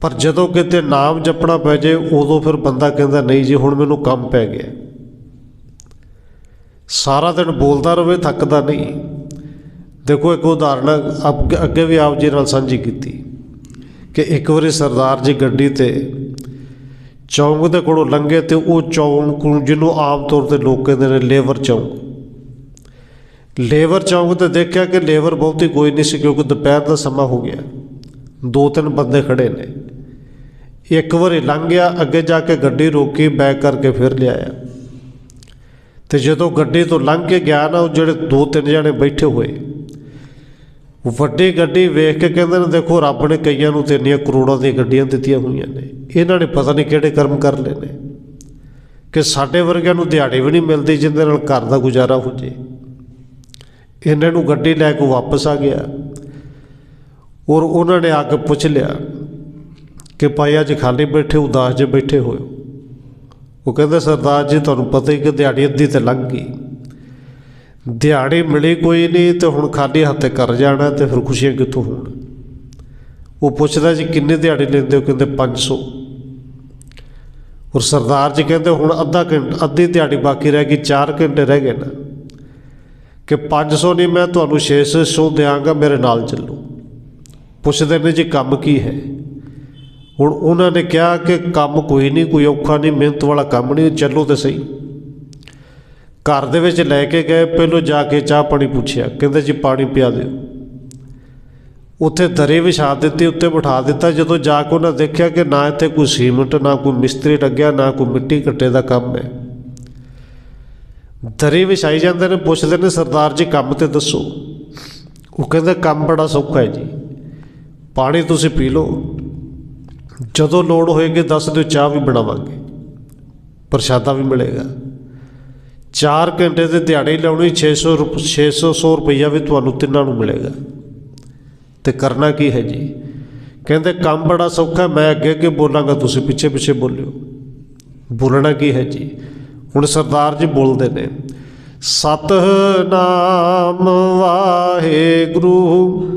ਪਰ ਜਦੋਂ ਕਿਤੇ ਨਾਮ ਜਪਣਾ ਪੈ ਜੇ, ਉਦੋਂ ਫਿਰ ਬੰਦਾ ਕਹਿੰਦਾ, ਨਹੀਂ ਜੀ, ਹੁਣ ਮੈਨੂੰ ਕੰਮ ਪੈ ਗਿਆ ਸਾਰਾ ਦਿਨ ਬੋਲਦਾ ਰਵੇ, ਥੱਕਦਾ ਨਹੀਂ। ਦੇਖੋ, ਇੱਕ ਉਦਾਹਰਣ ਅੱਗੇ- ਅੱਗੇ ਵੀ ਆਪ ਜੀ ਨਾਲ ਸਾਂਝੀ ਕੀਤੀ ਕਿ ਇੱਕ ਵਾਰੀ ਸਰਦਾਰ ਜੀ ਗੱਡੀ ਤੇ ਚੌਂਕ ਦੇ ਕੋਲੋਂ ਲੰਘੇ ਤੇ ਉਹ ਚੌਂਕ ਨੂੰ ਜਿਹਨੂੰ ਆਮ ਤੌਰ ਤੇ ਲੋਕ ਕਹਿੰਦੇ ਨੇ ਲੇਬਰ ਚੌਂਕ। ਲੇਬਰ ਚੌਂਕ ਤੇ ਦੇਖਿਆ ਕਿ ਲੇਬਰ ਬਹੁਤੀ ਕੋਈ ਨਹੀਂ ਸੀ, ਕਿਉਂਕਿ ਦੁਪਹਿਰ ਦਾ ਸਮਾਂ ਹੋ ਗਿਆ। ਦੋ ਤਿੰਨ ਬੰਦੇ ਖੜੇ ਨੇ। ਇੱਕ ਵਾਰੀ ਲੰਘ ਗਿਆ, ਅੱਗੇ ਜਾ ਕੇ ਗੱਡੀ ਰੋਕੀ, ਬੈਕ ਕਰਕੇ ਫਿਰ ਲਿਆਇਆ। ਤੇ ਜਦੋਂ ਗੱਡੀ ਤੋਂ ਲੰਘ ਕੇ ਗਿਆ ਨਾ, ਉਹ ਜਿਹੜੇ ਦੋ ਤਿੰਨ ਜਣੇ ਬੈਠੇ ਹੋਏ। ਵੱਡੀ ਗੱਡੀ ਵੇਖ ਕੇ ਕਹਿੰਦੇ ਨੇ, ਦੇਖੋ ਰੱਬ ਨੇ ਕਈਆਂ ਨੂੰ ਤੇ ਇੰਨੀਆਂ ਕਰੋੜਾਂ ਦੀਆਂ ਗੱਡੀਆਂ ਦਿੱਤੀਆਂ ਹੋਈਆਂ ਨੇ। ਇਹਨਾਂ ਨੇ ਪਤਾ ਨਹੀਂ ਕਿਹੜੇ ਕਰਮ ਕਰ ਲਏ ਨੇ। ਕਿ ਸਾਡੇ ਵਰਗਿਆਂ ਨੂੰ ਦਿਹਾੜੀ ਵੀ ਨਹੀਂ ਮਿਲਦੀ ਜਿਹਦੇ ਨਾਲ ਘਰ ਦਾ ਗੁਜ਼ਾਰਾ ਹੋ ਜੇ। ਇਹਨਾਂ ਨੂੰ ਗੱਡੀ ਲੈ ਕੇ ਵਾਪਸ ਆ ਗਿਆ। ਔਰ ਉਹਨਾਂ ਨੇ ਆ ਕੇ ਪੁੱਛ ਲਿਆ ਕਿ ਭਾਈ ਅੱਜ ਖਾਲੀ ਬੈਠੇ, ਉਦਾਸ ਜੇ ਬੈਠੇ ਹੋਏ ਹੋ। ਉਹ ਕਹਿੰਦੇ, ਸਰਦਾਰ ਜੀ, ਤੁਹਾਨੂੰ ਪਤਾ ਹੀ ਕਿ ਦਿਹਾੜੀ ਅੱਧੀ ਤੇ ਲੰਘ ਗਈ। ਦਿਹਾੜੀ ਮਿਲੀ ਕੋਈ ਨਹੀਂ ਤੇ ਹੁਣ ਖਾਲੀ ਹੱਥੇ ਕਰ ਜਾਣਾ ਤੇ ਫਿਰ ਖੁਸ਼ੀਆਂ ਕਿੱਥੋਂ ਹੋਣ? ਉਹ ਪੁੱਛਦਾ, ਜੀ, ਕਿੰਨੇ ਦਿਹਾੜੀ ਲੈਂਦੇ ਹੋ? ਕਹਿੰਦੇ 500 ਔਰ ਸਰਦਾਰ ਜੀ ਕਹਿੰਦੇ, ਹੁਣ ਅੱਧਾ ਘੰਟਾ, ਅੱਧੀ ਦਿਹਾੜੀ ਬਾਕੀ ਰਹਿ ਗਈ 4 ਘੰਟੇ ਰਹਿ ਗਏ ਨਾ। ਕਿ 500 ਨਹੀਂ, ਮੈਂ ਤੁਹਾਨੂੰ 600 ਦਿਆਂਗਾ, ਮੇਰੇ ਨਾਲ ਚੱਲੋ। ਪੁੱਛਦੇ ਨੇ, ਜੀ, ਕੰਮ ਕੀ ਹੈ? ਹੁਣ ਉਹਨਾਂ ਨੇ ਕਿਹਾ ਕਿ ਕੰਮ ਕੋਈ ਨਹੀਂ, ਕੋਈ ਔਖਾ ਨਹੀਂ, ਮਿਹਨਤ ਵਾਲਾ ਕੰਮ ਨਹੀਂ, ਚੱਲੋ ਤੇ ਸਹੀ। ਘਰ ਦੇ ਵਿੱਚ ਲੈ ਕੇ ਗਏ, ਪਹਿਲੋਂ ਜਾ ਕੇ ਚਾਹ ਪਾਣੀ ਪੁੱਛਿਆ, ਕਹਿੰਦੇ ਜੀ ਪਾਣੀ ਪਿਆ ਦਿਓ। ਉੱਥੇ ਦਰੇ ਵਿਛਾ ਦਿੱਤੀ, ਉੱਤੇ ਬਿਠਾ ਦਿੱਤਾ, ਜਦੋਂ ਜਾ ਕੇ ਉਹਨਾਂ ਦੇਖਿਆ ਕਿ ਨਾ ਇੱਥੇ ਕੋਈ ਸੀਮਿੰਟ, ਨਾ ਕੋਈ ਮਿਸਤਰੀ ਲੱਗਿਆ, ਨਾ ਕੋਈ ਮਿੱਟੀ ਕੱਟੇ ਦਾ ਕੰਮ ਹੈ। ਦਰੇ ਵਿਛਾਈ ਜਾਂਦੇ ਨੇ, ਪੁੱਛਦੇ ਨੇ, ਸਰਦਾਰ ਜੀ, ਕੰਮ ਤੇ ਦੱਸੋ। ਉਹ ਕਹਿੰਦੇ, ਕੰਮ ਬੜਾ ਸੌਖਾ ਹੈ ਜੀ। ਪਾਣੀ ਤੁਸੀਂ ਪੀ ਲਓ। ਜਦੋਂ ਲੋੜ ਹੋਏਗੀ ਦੱਸ ਦਿਓ, ਚਾਹ ਵੀ ਬਣਾਵਾਂਗੇ। ਪ੍ਰਸ਼ਾਦਾ ਵੀ ਮਿਲੇਗਾ। 4 ਘੰਟੇ ਦੇ ਦਿਹਾੜੀ ਲਾਉਣੀ 600 ਰੁਪ 600 100 ਰੁਪਈਆ ਵੀ ਤੁਹਾਨੂੰ ਤਿੰਨਾਂ ਨੂੰ ਮਿਲੇਗਾ। ਤੇ ਕਰਨਾ ਕੀ ਹੈ ਜੀ? ਕਹਿੰਦੇ, ਕੰਮ ਬੜਾ ਸੌਖਾ, ਮੈਂ ਅੱਗੇ ਅੱਗੇ ਬੋਲਾਂਗਾ, ਤੁਸੀਂ ਪਿੱਛੇ ਪਿੱਛੇ ਬੋਲਿਓ। ਬੋਲਣਾ ਕੀ ਹੈ ਜੀ? ਹੁਣ ਸਰਦਾਰ ਜੀ ਬੋਲਦੇ ਨੇ, ਸਤਨਾਮ ਵਾਹਿਗੁਰੂ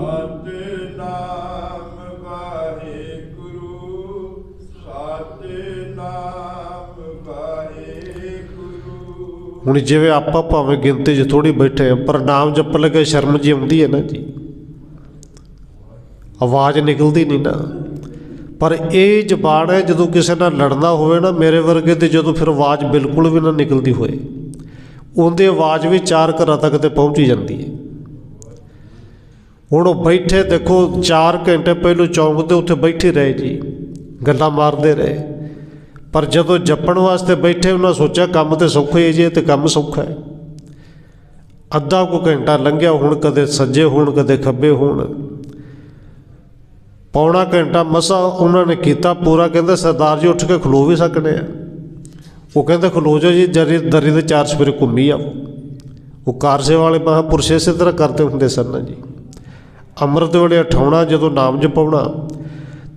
ਹੁਣ ਜਿਵੇਂ ਆਪਾਂ ਭਾਵੇਂ ਗਿਣਤੀ 'ਚ ਥੋੜੀ ਬੈਠੇ ਆ ਪਰ ਨਾਮ ਜਪਣ ਲੱਗੇ ਸ਼ਰਮ ਜੀ ਆਉਂਦੀ ਹੈ ਨਾ ਜੀ। ਆਵਾਜ਼ ਨਿਕਲਦੀ ਨਹੀਂ ਨਾ। ਪਰ ਇਹ ਜ਼ਬਾਨ ਹੈ, ਜਦੋਂ ਕਿਸੇ ਨਾਲ ਲੜਨਾ ਹੋਵੇ ਨਾ, ਮੇਰੇ ਵਰਗੇ ਤੇ ਜਦੋਂ ਫਿਰ ਆਵਾਜ਼ ਬਿਲਕੁਲ ਵੀ ਨਾ ਨਿਕਲਦੀ ਹੋਏ, ਉਹਦੇ ਆਵਾਜ਼ ਵੀ ਚਾਰ ਘਰਾਂ ਤੱਕ ਤੇ ਪਹੁੰਚੀ ਜਾਂਦੀ ਹੈ। ਹੁਣ ਉਹ ਬੈਠੇ ਦੇਖੋ 4 ਘੰਟੇ ਪਹਿਲੋਂ ਚੌਂਕ ਤੇ ਉੱਥੇ ਬੈਠੇ ਰਹੇ ਜੀ, ਗੱਲਾਂ ਮਾਰਦੇ ਰਹੇ। ਪਰ ਜਦੋਂ ਜਪਣ ਵਾਸਤੇ ਬੈਠੇ, ਉਹਨਾਂ ਸੋਚਿਆ ਕੰਮ ਤੇ ਸੌਖਾ ਹੀ ਹੈ ਜੀ ਇਹ ਤੇ ਕੰਮ ਸੌਖਾ ਹੈ। ਅੱਧਾ ਕੋ ਘੰਟਾ ਲੰਘਿਆ, ਹੁਣ ਕਦੇ ਸੱਜੇ ਹੋਣ, ਕਦੇ ਖੱਬੇ ਹੋਣ। ਪੌਣਾ ਘੰਟਾ ਮਸਾ ਉਹਨਾਂ ਨੇ ਕੀਤਾ ਪੂਰਾ, ਕਹਿੰਦੇ ਸਰਦਾਰ ਜੀ ਉੱਠ ਕੇ ਖਲੋ ਵੀ ਸਕਨੇ ਆ। ਉਹ ਕਹਿੰਦੇ ਖਲੋ ਜਾਓ ਜੀ, ਜਰੀ ਦਰੀ ਦੇ ਚਾਰ ਸਵੇਰੇ ਘੁੰਮੀ ਆਓ। ਉਹ ਕਾਰਸੇ ਵਾਲੇ ਮਹਾਂਪੁਰਸ਼ ਇਸੇ ਤਰ੍ਹਾਂ ਕਰਦੇ ਹੁੰਦੇ ਸਨ ਨਾ ਜੀ। ਅੰਮ੍ਰਿਤ ਵੇਲੇ ਉਠਾਉਣਾ, ਜਦੋਂ ਨਾਮ ਜਪਾਉਣਾ,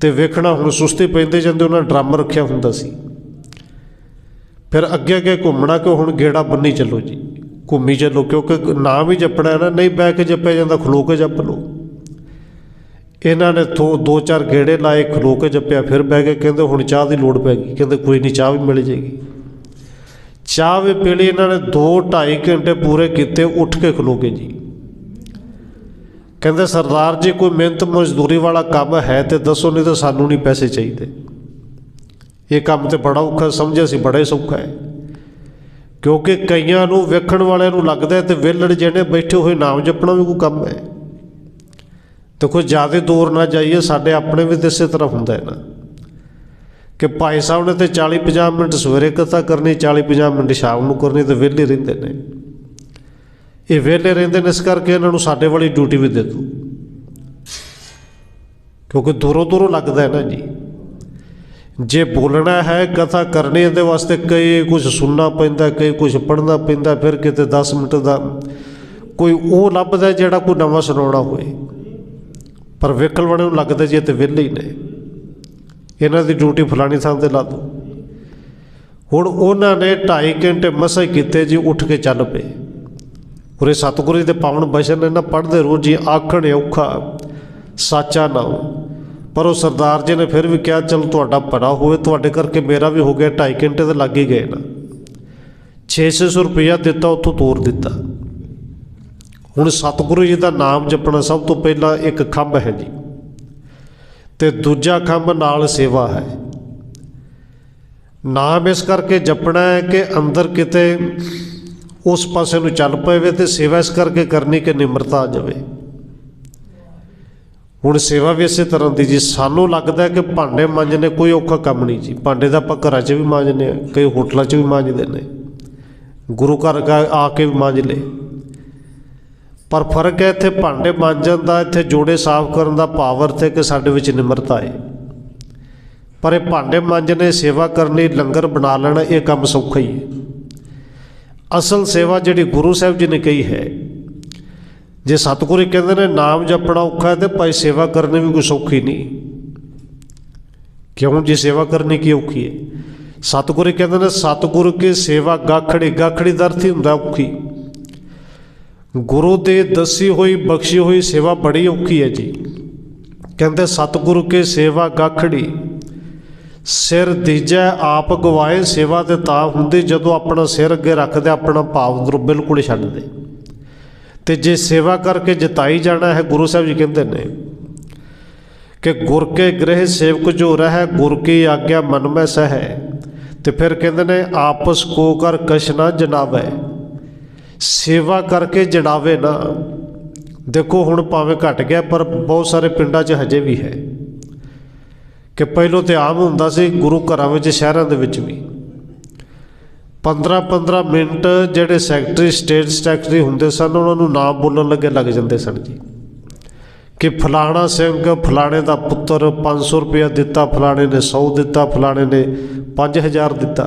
ਤੇ ਵੇਖਣਾ ਹੁਣ ਸੁਸਤੀ ਪੈਂਦੇ ਜਾਂਦੇ ਉਹਨਾਂ ਡਰਮ ਰੱਖਿਆ ਹੁੰਦਾ ਸੀ। ਫਿਰ ਅੱਗੇ ਅੱਗੇ ਘੁੰਮਣਾ ਕਿ ਹੁਣ ਗੇੜਾ ਬੰਨੀ ਚੱਲੋ ਜੀ। ਘੁੰਮੀ ਚੱਲੋ, ਕਿਉਂਕਿ ਨਾਮ ਹੀ ਜਪਣਾ ਨਾ, ਨਹੀਂ ਬਹਿ ਕੇ ਜਪਿਆ ਜਾਂਦਾ, ਖਲੋ ਕੇ ਜਪ ਲਓ। ਇਹਨਾਂ ਨੇ ਥੋ ਦੋ ਚਾਰ ਗੇੜੇ ਲਾਏ, ਖਲੋ ਕੇ ਜਪਿਆ, ਫਿਰ ਬਹਿ ਕੇ ਕਹਿੰਦੇ ਹੁਣ ਚਾਹ ਦੀ ਲੋੜ ਪੈ ਗਈ। ਕਹਿੰਦੇ ਕੋਈ ਨਹੀਂ, ਚਾਹ ਵੀ ਮਿਲ ਜਾਏਗੀ। ਚਾਹ ਵੀ ਪੀ ਲਈ ਇਹਨਾਂ ਨੇ 2 2.5 ਘੰਟੇ ਪੂਰੇ ਕੀਤੇ, ਉੱਠ ਕੇ ਖਲੋ ਗਏ ਜੀ। ਕਹਿੰਦੇ ਸਰਦਾਰ ਜੀ, ਕੋਈ ਮਿਹਨਤ ਮਜ਼ਦੂਰੀ ਵਾਲਾ ਕੰਮ ਹੈ ਤੇ ਦੱਸੋ, ਨਹੀਂ ਤਾਂ ਸਾਨੂੰ ਨਹੀਂ ਪੈਸੇ ਚਾਹੀਦੇ। ਇਹ ਕੰਮ ਤੇ ਬੜਾ ਔਖਾ ਸਮਝਿਆ ਸੀ ਬੜਾ ਹੀ ਸੌਖਾ ਹੈ। ਕਿਉਂਕਿ ਕਈਆਂ ਨੂੰ ਵੇਖਣ ਵਾਲਿਆਂ ਨੂੰ ਲੱਗਦਾ ਹੈ ਤੇ ਵਿਹਲੜ ਜਿਹੜੇ ਬੈਠੇ ਹੋਏ ਨਾਮ ਜਪਣਾ ਵੀ ਕੋਈ ਕੰਮ ਹੈ। ਦੇਖੋ, ਜ਼ਿਆਦਾ ਦੂਰ ਨਾ ਜਾਈਏ, ਸਾਡੇ ਆਪਣੇ ਵੀ ਤਾਂ ਇਸੇ ਤਰ੍ਹਾਂ ਹੁੰਦਾ ਹੈ ਨਾ। ਕਿ ਭਾਈ ਸਾਹਿਬ ਨੇ ਤੇ 40 50 ਮਿੰਟ ਸਵੇਰੇ ਕਥਾ ਕਰਨੀ 40 50 ਮਿੰਟ ਸ਼ਾਮ ਨੂੰ ਕਰਨੀ ਤੇ ਵਿਹਲੇ ਰਹਿੰਦੇ ਨੇ। ਇਹ ਵਿਹਲੇ ਰਹਿੰਦੇ ਨੇ, ਇਸ ਕਰਕੇ ਇਹਨਾਂ ਨੂੰ ਸਾਡੇ ਵਾਲੀ ਡਿਊਟੀ ਵੀ ਦੇ ਦਿਓ ਕਿਉਂਕਿ ਦੂਰੋਂ ਦੂਰੋਂ ਲੱਗਦਾ ਹੈ ਨਾ ਜੀ। ਜੇ ਬੋਲਣਾ ਹੈ ਕਥਾ ਕਰਨੀ ਇਹਦੇ ਵਾਸਤੇ ਕਈ ਕੁਝ ਸੁਣਨਾ ਪੈਂਦਾ, ਕਈ ਕੁਝ ਪੜ੍ਹਨਾ ਪੈਂਦਾ, ਫਿਰ ਕਿਤੇ 10 ਮਿੰਟ ਦਾ ਕੋਈ ਉਹ ਲੱਭਦਾ ਜਿਹੜਾ ਕੋਈ ਨਵਾਂ ਸੁਣਾਉਣਾ ਹੋਏ। ਪਰ ਵਿਕਲ ਵਾਲੇ ਨੂੰ ਲੱਗਦਾ ਜੀ ਇਹ ਤੇ ਵਿਹਲੇ ਹੀ ਨੇ। ਇਹਨਾਂ ਦੀ ਡਿਊਟੀ ਫਲਾਣੀ ਥਾਂ ਤੇ ਲਾ ਦੋ। ਹੁਣ ਉਹਨਾਂ ਨੇ 2.5 ਘੰਟੇ ਮਸੇ ਕੀਤੇ ਜੀ, ਉੱਠ ਕੇ ਚੱਲ ਪਏ। ਉਰੇ ਸਤਿਗੁਰੂ ਜੀ ਦੇ ਪਾਵਨ ਬਚਨ ਨੇ ਨਾ ਪੜ੍ਹਦੇ ਰੋਜ਼ ਜੀ ਆਖਣ ਔਖਾ, ਸਾਚਾ ਨਾਮ ਪਰ ਉਹ ਸਰਦਾਰ ਜੀ ਨੇ ਫਿਰ ਵੀ ਕਿਹਾ, ਚਲ ਤੁਹਾਡਾ ਭੜਾ ਹੋਵੇ, ਤੁਹਾਡੇ ਕਰਕੇ ਮੇਰਾ ਵੀ ਹੋ ਗਿਆ 2.5 ਘੰਟੇ ਤੇ ਲੱਗ ਹੀ ਗਏ ਨਾ। 600 ਰੁਪਇਆ ਦਿੱਤਾ, ਉੱਥੋਂ ਤੋਰ ਦਿੱਤਾ। ਹੁਣ ਸਤਿਗੁਰੂ ਜੀ ਦਾ ਨਾਮ ਜਪਣਾ ਸਭ ਤੋਂ ਪਹਿਲਾਂ ਇੱਕ ਖੰਭ ਹੈ ਜੀ। ਤੇ ਦੂਜਾ ਖੰਭ ਨਾਲ ਸੇਵਾ ਹੈ। ਨਾਮ ਇਸ ਕਰਕੇ ਜਪਣਾ ਹੈ ਕਿ ਅੰਦਰ ਕਿਤੇ ਉਸ ਪਾਸੇ ਨੂੰ ਚੱਲ ਪਵੇ ਤੇ ਸੇਵਾ ਇਸ ਕਰਕੇ ਕਰਨੀ ਕਿ ਨਿਮਰਤਾ ਆ ਜਾਵੇ। ਹੁਣ ਸੇਵਾ ਵੀ ਇਸੇ ਤਰ੍ਹਾਂ ਦੀ ਜੀ, ਸਾਨੂੰ ਲੱਗਦਾ ਕਿ ਭਾਂਡੇ ਮਾਂਜਣੇ ਕੋਈ ਔਖਾ ਕੰਮ ਨਹੀਂ ਜੀ। ਭਾਂਡੇ ਤਾਂ ਆਪਾਂ ਘਰਾਂ 'ਚ ਵੀ ਮਾਂਜਨੇ ਆ ਕਈ ਹੋਟਲਾਂ 'ਚ ਵੀ ਮਾਂਜਦੇ ਨੇ। ਗੁਰੂ ਘਰ ਗਾ- ਆ ਕੇ ਵੀ ਮਾਂਜ ਲਏ। ਪਰ ਫ਼ਰਕ ਹੈ ਇੱਥੇ ਭਾਂਡੇ ਮਾਂਜਣ ਦਾ, ਇੱਥੇ ਜੋੜੇ ਸਾਫ਼ ਕਰਨ ਦਾ ਪਾਵਰ ਤੇ ਕਿ ਸਾਡੇ ਵਿੱਚ ਨਿਮਰਤਾ ਹੈ। ਪਰ ਇਹ ਭਾਂਡੇ ਮਾਂਜਣੇ, ਸੇਵਾ ਕਰਨੀ, ਲੰਗਰ ਬਣਾ ਲੈਣਾ, ਇਹ ਕੰਮ ਸੌਖਾ ਹੀ ਹੈ। ਅਸਲ ਸੇਵਾ ਜਿਹੜੀ ਗੁਰੂ ਸਾਹਿਬ ਜੀ ਨੇ ਕਹੀ ਹੈ ਜੇ ਸਤਿਗੁਰੂ ਕਹਿੰਦੇ ਨੇ ਨਾਮ ਜਪਣਾ ਔਖਾ ਹੈ ਤੇ ਭਾਈ ਸੇਵਾ ਕਰਨੀ ਵੀ ਕੋਈ ਸੌਖੀ ਨਹੀਂ। ਕਿਉਂ? ਜੀ ਸੇਵਾ ਕਰਨੀ ਕੀ ਔਖੀ ਹੈ? ਸਤਿਗੁਰੂ ਹੀ ਕਹਿੰਦੇ ਨੇ ਸਤਿਗੁਰੂ ਕੀ ਸੇਵਾ ਗਾਖੜੀ ਗਾਖੜੀ ਦਾ ਅਰਥ ਹੀ ਹੁੰਦਾ ਔਖੀ। ਗੁਰੂ ਦੇ ਦੱਸੀ ਹੋਈ, ਬਖਸ਼ੀ ਹੋਈ ਸੇਵਾ ਬੜੀ ਔਖੀ ਹੈ ਜੀ। ਕਹਿੰਦੇ ਸਤਿਗੁਰੂ ਕੇ ਸੇਵਾ ਗਾਖੜੀ, ਸਿਰ ਦੀਜੈ ਆਪ ਗਵਾਏ ਸੇਵਾ ਤੇ ਤਾਂ ਹੁੰਦੀ ਜਦੋਂ ਆਪਣਾ ਸਿਰ ਅੱਗੇ ਰੱਖਦੇ, ਆਪਣਾ ਭਾਵ ਗੁਰੂ ਬਿਲਕੁਲ ਹੀ ਛੱਡ ਦੇ ਤੇ ਜੇ ਸੇਵਾ ਕਰਕੇ ਜਤਾਈ ਜਾਣਾ ਹੈ, ਗੁਰੂ ਸਾਹਿਬ ਜੀ ਕਹਿੰਦੇ ਨੇ ਕਿ ਗੁਰ ਕੇ ਗ੍ਰਹਿ ਸੇਵਕ ਜੋ ਰਹਿ, ਗੁਰ ਕੀ ਆਗਿਆ ਮਨ ਮੈਂ ਸਹਿ। ਤੇ ਫਿਰ ਕਹਿੰਦੇ ਨੇ, ਆਪਸ ਕੋ ਕਰ ਕਛ ਨਾ ਜਨਾਵੇ। ਸੇਵਾ ਕਰਕੇ ਜੜਾਵੇ ਨਾ। ਦੇਖੋ ਹੁਣ ਭਾਵੇਂ ਘਟ ਗਿਆ, ਪਰ ਬਹੁਤ ਸਾਰੇ ਪਿੰਡਾਂ 'ਚ ਹਜੇ ਵੀ ਹੈ। ਕਿ ਪਹਿਲੋਂ ਤੇ ਆਮ ਹੁੰਦਾ ਸੀ, ਗੁਰੂ ਘਰਾਂ ਵਿੱਚ, ਸ਼ਹਿਰਾਂ ਦੇ ਵਿੱਚ ਵੀ। 15-15 ਮਿੰਟ ਜਿਹੜੇ ਸੈਕਟਰੀ, ਸਟੇਟ ਸੈਕਟਰੀ ਹੁੰਦੇ ਸਨ, ਉਹਨਾਂ ਨੂੰ ਨਾਮ ਬੋਲਣ ਲੱਗੇ, ਲੱਗ ਜਾਂਦੇ ਸਨ ਜੀ। ਕਿ ਫਲਾਣਾ ਸਿੰਘ, ਫਲਾਣੇ ਦਾ ਪੁੱਤਰ 500 ਰੁਪਇਆ ਦਿੱਤਾ, ਫਲਾਣੇ ਨੇ 100 ਦਿੱਤਾ, ਫਲਾਣੇ ਨੇ 5000 ਦਿੱਤਾ।